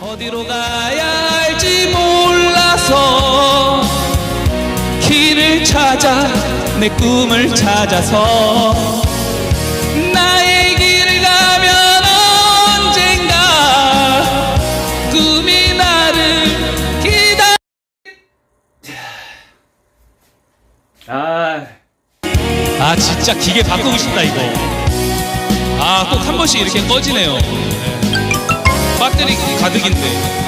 어디로 가야 할지 몰라서 길을 찾아 내 꿈을 찾아서 나의 길을 가면 언젠가 꿈이 나를 기다 아, 아 진짜 기계 바꾸고 싶다 이거. 아 꼭 한 번씩 이렇게 꺼지네요. 네. 배터리 가득인데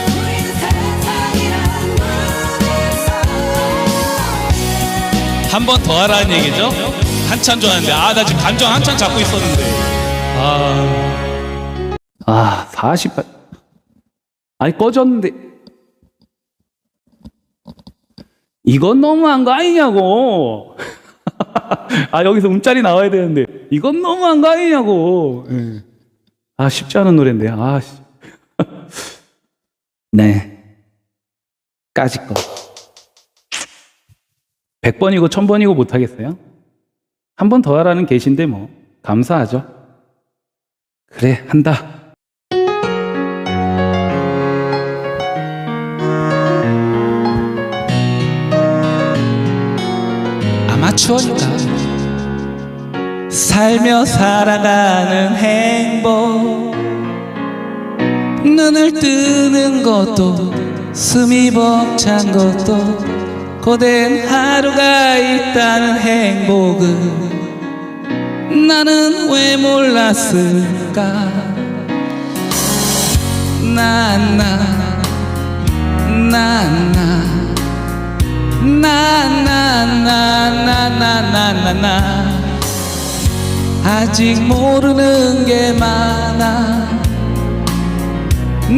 한 번 더 하라는 얘기죠? 한참 좋아하는데 아 나 지금 감정 한참 잡고 있었는데 아, 아, 48. 아니, 꺼졌는데. 이건 너무한 거 아니냐고. 아, 여기서 움짤이 나와야 되는데. 이건 너무한 거 아니냐고. 예. 아, 쉽지 않은 노래인데. 아, 씨. 네. 까짓 거. 100번이고 1000번이고 못하겠어요? 한 번 더 하라는 계신데 뭐. 감사하죠. 그래, 한다. 아마추어니까 살며 살아가는 행복 눈을 뜨는 것도 숨이 벅찬 것도 고된 하루가 있다는 행복은 나는 왜 몰랐을까 나나 나 나 나나나나나나나 아직 모르는 게 많아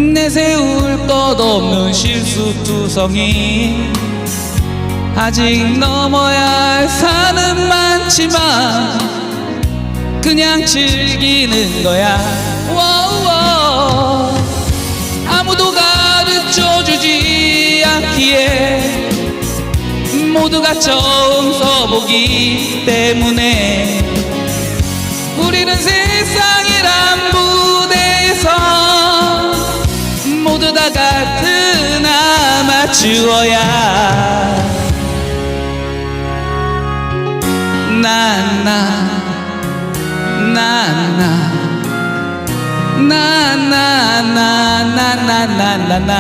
내세울 것 없는 실수투성이 아직 넘어야 할 산은 많지만 그냥 즐기는 거야 워워. 아무도 가르쳐 주지 않기에 모두가 처음 써보기 때문에 우리는 세상이란 무 다 같은 아마추어야. 나나 나나. 나나나나나나나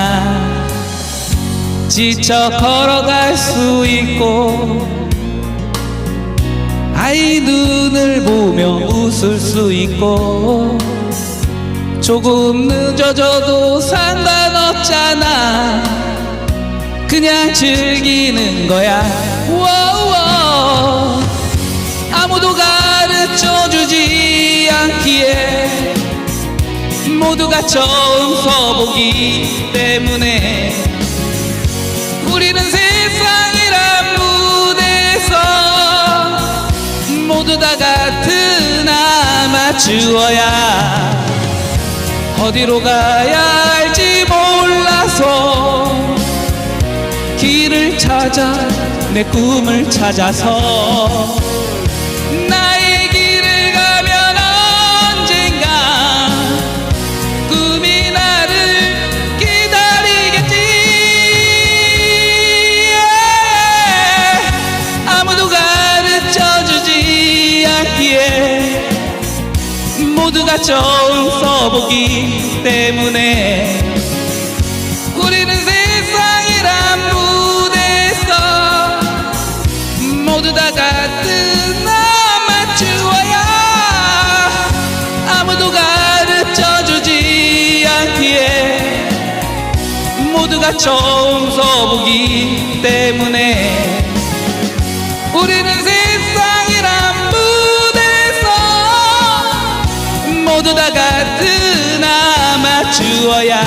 지쳐 걸어갈 수 있고 아이 눈을 보며 웃을 수 있고 조금 늦어져도 산다 없잖아. 그냥 즐기는 거야. 워워. 아무도 가르쳐 주지 않기에 모두가 처음 서보기 때문에 우리는 세상이란 무대에서 모두 다 같은 아마추어야 어디로 가야 할지 길을 찾아 내 꿈을 찾아서 나의 길을 가면 언젠가 꿈이 나를 기다리겠지. 아무도 가르쳐 주지 않기에 모두가 처음 써보기 때문에 모두가 처음 써보기 때문에 우리는 세상이란 무대에서 모두 다 같은 아마추어야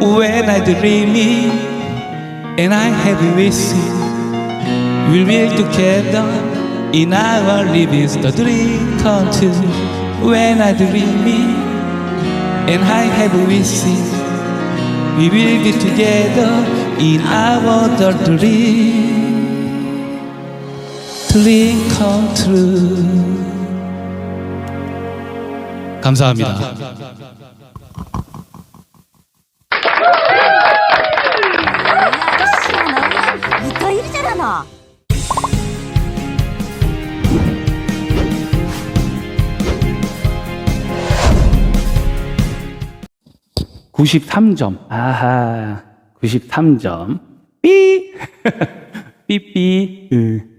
When I dreaming and I have wishing We'll be together in our lives the dream come true When I dreaming and I have wishing We will be together in our the dream dream come true 감사합니다. 아저씨야 너 93점. 아하, 93점. 삐! 삐삐. 음.